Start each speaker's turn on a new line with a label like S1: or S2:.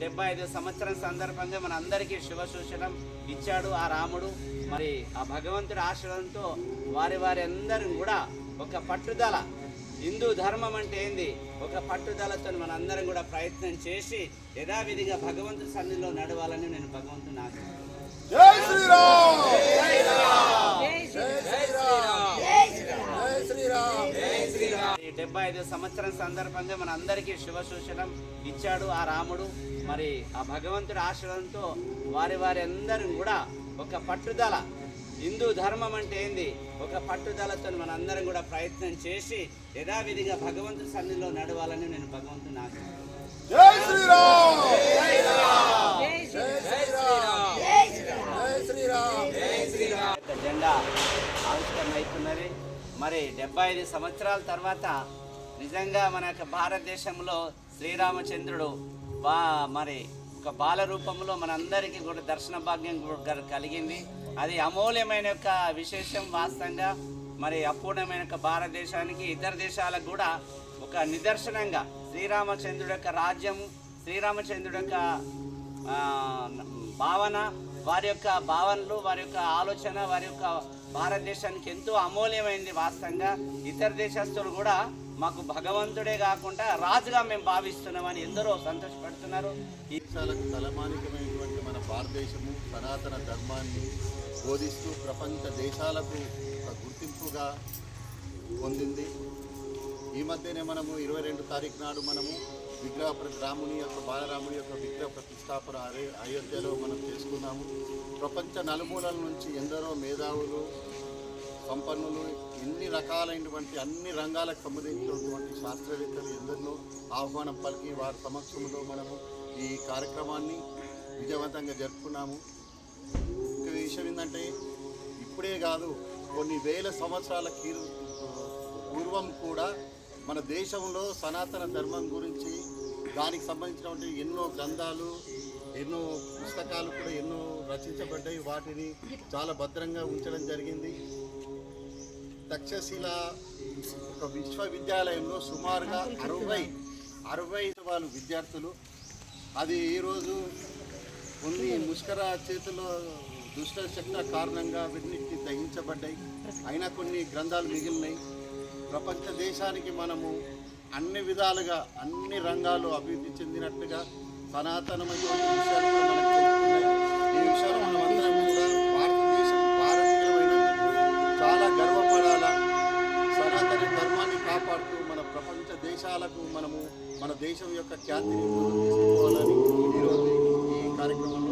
S1: డెబ్బై ఐదు సంవత్సరం సందర్భంగా మన అందరికీ శుభ సూచనం ఇచ్చాడు ఆ రాముడు. మరి ఆ భగవంతుడి ఆశీర్వాదంతో వారి వారి అందరం కూడా ఒక పట్టుదల హిందూ ధర్మం అంటే ఏంది? ఒక పట్టుదలతో మనందరం కూడా ప్రయత్నం చేసి యథావిధిగా భగవంతుడి సన్నిధిలో నడవాలని నేను భగవంతుని ఆశిస్తున్నాను. ఈ డెబ్బై ఐదు సంవత్సరం సందర్భంగా మన అందరికీ శుభ సూచనం ఇచ్చాడు ఆ రాముడు మరి ఆ భగవంతుడి ఆశీర్వాదంతో వారి వారి అందరం కూడా ఒక పట్టుదల హిందూ ధర్మం అంటే ఏంది ఒక పట్టుదలతో మనందరం కూడా ప్రయత్నం చేసి యథావిధిగా భగవంతుడి సన్నిధిలో నడవాలని నేను భగవంతుని ఆశిస్తున్నాను
S2: జై శ్రీరామ్ జై శ్రీరామ్ జై శ్రీరామ్ జై శ్రీరామ్
S1: యొక్క జెండా ఆవిష్కరణ అవుతున్నది మరి డెబ్బై ఐదు సంవత్సరాల తర్వాత నిజంగా మన యొక్క భారతదేశంలో శ్రీరామచంద్రుడు బా మరి ఒక బాల రూపంలో మనందరికీ కూడా దర్శన భాగ్యం కూడా కలిగింది. అది అమూల్యమైన యొక్క విశేషం వాస్తవంగా మరి అపూర్ణమైన యొక్క భారతదేశానికి ఇతర దేశాలకు కూడా ఒక నిదర్శనంగా శ్రీరామచంద్రుడు యొక్క రాజ్యం శ్రీరామచంద్రుడు యొక్క భావన వారి యొక్క భావనలు వారి యొక్క ఆలోచన వారి యొక్క భారతదేశానికి ఎంతో అమూల్యమైంది వాస్తవంగా. ఇతర దేశస్తులు కూడా మాకు భగవంతుడే కాకుండా రాజుగా మేము భావిస్తున్నామని ఎందరో సంతోషపడుతున్నారు. ఈ
S3: తలమానికమైనటువంటి మన భారతదేశము సనాతన ధర్మాన్ని బోధిస్తూ ప్రపంచ దేశాలకు ఒక గుర్తింపుగా పొందింది. ఈ మధ్యనే మనము ఇరవై రెండు తారీఖు నాడు మనము విగ్రహ రాముని యొక్క బాలరాముని యొక్క విగ్రహ ప్రతిష్టాపన అయోధ్యలో మనం చేసుకున్నాము. ప్రపంచ నలుమూలల నుంచి ఎందరో మేధావులు సంపన్నులు ఎన్ని రకాలైనటువంటి అన్ని రంగాలకు సంబంధించినటువంటి శాస్త్రవేత్తలు ఎందరినో ఆహ్వానం పలికి వారి సమక్షంలో మనము ఈ కార్యక్రమాన్ని విజయవంతంగా జరుపుకున్నాము. ఇంకొక విషయం ఏంటంటే ఇప్పుడే కాదు కొన్ని వేల సంవత్సరాల కీరు పూర్వం కూడా మన దేశంలో సనాతన ధర్మం గురించి దానికి సంబంధించినటువంటి ఎన్నో గ్రంథాలు ఎన్నో పుస్తకాలు కూడా ఎన్నో రచించబడ్డాయి. వాటిని చాలా భద్రంగా ఉంచడం జరిగింది. తక్షశిల ఒక విశ్వవిద్యాలయంలో సుమారుగా అరవై అరవై వాళ్ళు విద్యార్థులు. అది ఈరోజు కొన్ని ముష్కర చేతిలో దుష్ట శక్తుల కారణంగా వీటిని దహించబడ్డాయి. అయినా కొన్ని గ్రంథాలు మిగిలినాయి. ప్రపంచ దేశానికి మనము అన్ని విధాలుగా అన్ని రంగాలు అభివృద్ధి చెందినట్టుగా సనాతనమైన విషయాలు మనకు ఈ విషయాలు మనమందరం కూడా భారతదేశం భారతీయులమైనందుకు చాలా గర్వపడాలా. సనాతన ధర్మాన్ని కాపాడుతూ మన ప్రపంచ దేశాలకు మనము మన దేశం యొక్క ఖ్యాతిని వాళ్ళని కార్యక్రమం